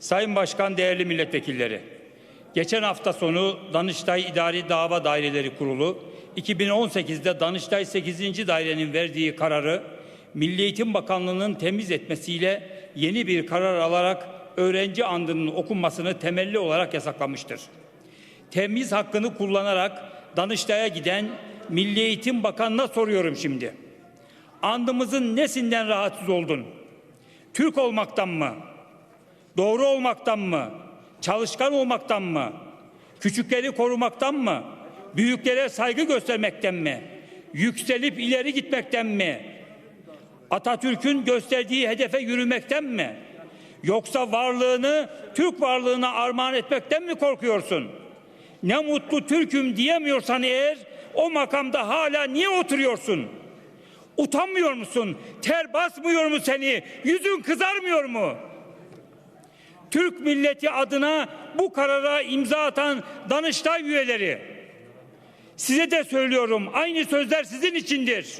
Sayın Başkan, değerli milletvekilleri. Geçen hafta sonu Danıştay İdari Dava Daireleri Kurulu 2018'de Danıştay 8. Dairenin verdiği kararı Milli Eğitim Bakanlığı'nın temiz etmesiyle yeni bir karar alarak öğrenci andının okunmasını temelli olarak yasaklamıştır. Temiz hakkını kullanarak Danıştay'a giden Milli Eğitim Bakanı'na soruyorum şimdi. Andımızın nesinden rahatsız oldun? Türk olmaktan mı? Doğru olmaktan mı? Çalışkan olmaktan mı? Küçükleri korumaktan mı? Büyüklere saygı göstermekten mi? Yükselip ileri gitmekten mi? Atatürk'ün gösterdiği hedefe yürümekten mi? Yoksa varlığını Türk varlığına armağan etmekten mi korkuyorsun? Ne mutlu Türk'üm diyemiyorsan eğer o makamda hala niye oturuyorsun? Utanmıyor musun? Ter basmıyor mu seni? Yüzün kızarmıyor mu? Türk milleti adına bu karara imza atan Danıştay üyeleri. Size de söylüyorum aynı sözler sizin içindir.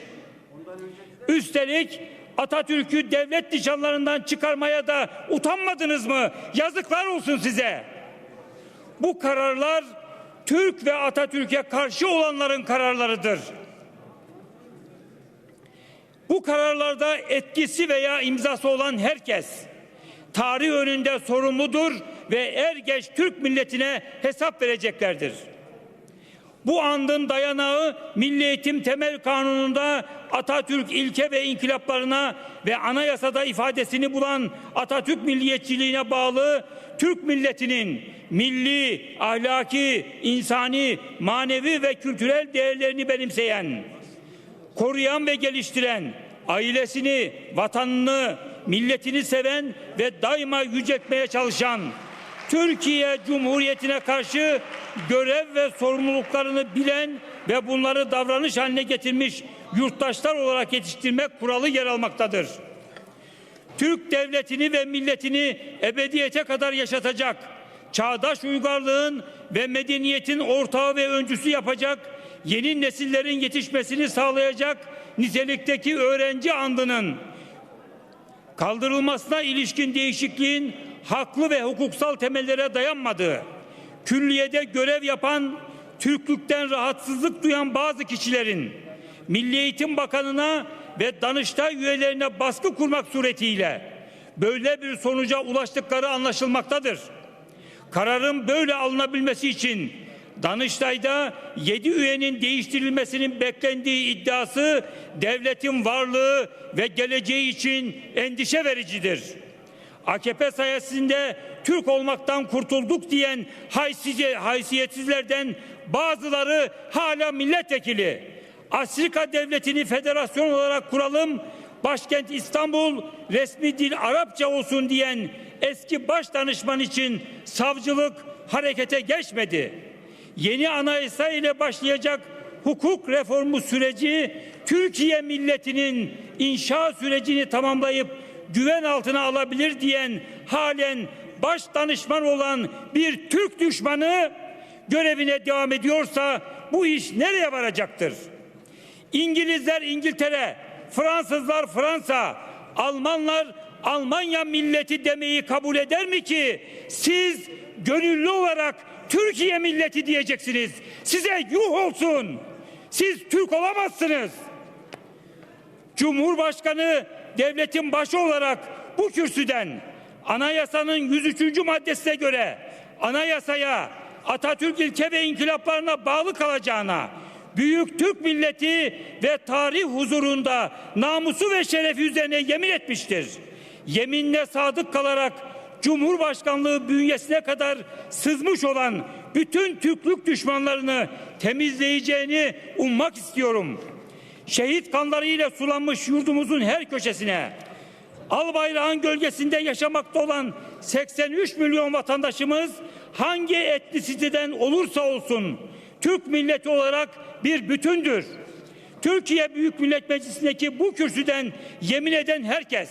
Üstelik Atatürk'ü devlet nişanlarından çıkarmaya da utanmadınız mı? Yazıklar olsun size. Bu kararlar Türk ve Atatürk'e karşı olanların kararlarıdır. Bu kararlarda etkisi veya imzası olan herkes tarih önünde sorumludur ve er geç Türk milletine hesap vereceklerdir. Bu andın dayanağı Milli Eğitim Temel Kanunu'nda Atatürk ilke ve inkılaplarına ve anayasada ifadesini bulan Atatürk milliyetçiliğine bağlı Türk milletinin milli, ahlaki, insani, manevi ve kültürel değerlerini benimseyen, koruyan ve geliştiren, ailesini, vatanını, milletini seven ve daima yüceltmeye çalışan Türkiye Cumhuriyeti'ne karşı görev ve sorumluluklarını bilen ve bunları davranış haline getirmiş yurttaşlar olarak yetiştirmek kuralı yer almaktadır. Türk devletini ve milletini ebediyete kadar yaşatacak, çağdaş uygarlığın ve medeniyetin ortağı ve öncüsü yapacak, yeni nesillerin yetişmesini sağlayacak nitelikteki öğrenci andının kaldırılmasına ilişkin değişikliğin haklı ve hukuksal temellere dayanmadığı, külliyede görev yapan, Türklükten rahatsızlık duyan bazı kişilerin Milli Eğitim Bakanı'na ve Danıştay üyelerine baskı kurmak suretiyle böyle bir sonuca ulaştıkları anlaşılmaktadır. Kararın böyle alınabilmesi için Danıştay'da 7 üyenin değiştirilmesinin beklendiği iddiası devletin varlığı ve geleceği için endişe vericidir. AKP sayesinde Türk olmaktan kurtulduk diyen haysiyetsizlerden bazıları hala milletvekili. Afrika devletini federasyon olarak kuralım, başkent İstanbul, resmi dil Arapça olsun diyen eski baş danışman için savcılık harekete geçmedi. Yeni anayasa ile başlayacak hukuk reformu süreci Türkiye milletinin inşa sürecini tamamlayıp güven altına alabilir diyen halen baş danışman olan bir Türk düşmanı görevine devam ediyorsa bu iş nereye varacaktır? İngilizler İngiltere, Fransızlar Fransa, Almanlar Almanya milleti demeyi kabul eder mi ki siz gönüllü olarak Türkiye milleti diyeceksiniz. Size yuh olsun. Siz Türk olamazsınız. Cumhurbaşkanı devletin başı olarak bu kürsüden anayasanın 103. maddesine göre anayasaya Atatürk ilke ve inkılaplarına bağlı kalacağına büyük Türk milleti ve tarih huzurunda namusu ve şerefi üzerine yemin etmiştir. Yeminle sadık kalarak Cumhurbaşkanlığı bünyesine kadar sızmış olan bütün Türklük düşmanlarını temizleyeceğini ummak istiyorum. Şehit kanlarıyla sulanmış yurdumuzun her köşesine, al bayrağın gölgesinde yaşamakta olan 83 milyon vatandaşımız hangi etnisiteden olursa olsun Türk milleti olarak bir bütündür. Türkiye Büyük Millet Meclisi'ndeki bu kürsüden yemin eden herkes,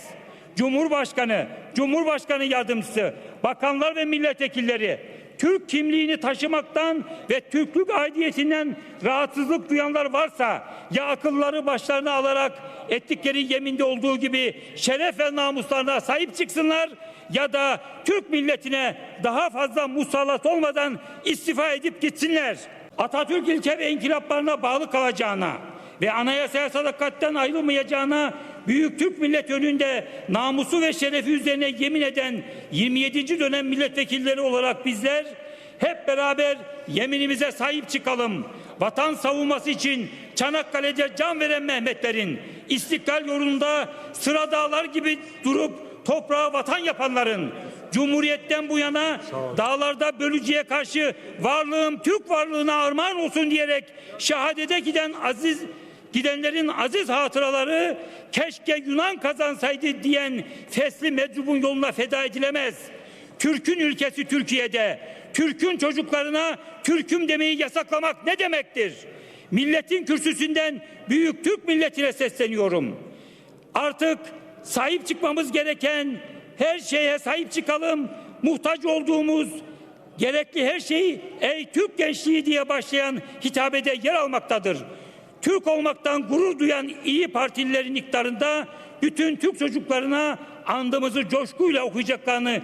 Cumhurbaşkanı, Cumhurbaşkanı yardımcısı, bakanlar ve milletvekilleri Türk kimliğini taşımaktan ve Türklük aidiyetinden rahatsızlık duyanlar varsa ya akılları başlarına alarak ettikleri yeminde olduğu gibi şeref ve namuslarına sahip çıksınlar ya da Türk milletine daha fazla musallat olmadan istifa edip gitsinler. Atatürk ilke ve inkılaplarına bağlı kalacağına ve anayasaya sadakatten ayrılmayacağına Büyük Türk millet önünde namusu ve şerefi üzerine yemin eden 27. dönem milletvekilleri olarak bizler hep beraber yeminimize sahip çıkalım. Vatan savunması için Çanakkale'de can veren Mehmetlerin, istiklal yolunda sıra dağlar gibi durup toprağa vatan yapanların, Cumhuriyetten bu yana dağlarda bölücüye karşı varlığım Türk varlığına armağan olsun diyerek şehadete giden aziz gidenlerin aziz hatıraları keşke Yunan kazansaydı diyen fesli meczubun yoluna feda edilemez. Türk'ün ülkesi Türkiye'de, Türk'ün çocuklarına Türk'üm demeyi yasaklamak ne demektir? Milletin kürsüsünden büyük Türk milletine sesleniyorum. Artık sahip çıkmamız gereken her şeye sahip çıkalım. Muhtaç olduğumuz gerekli her şey ey Türk gençliği diye başlayan hitabede yer almaktadır. Türk olmaktan gurur duyan iyi partililerin iktidarında bütün Türk çocuklarına andımızı coşkuyla okuyacaklarını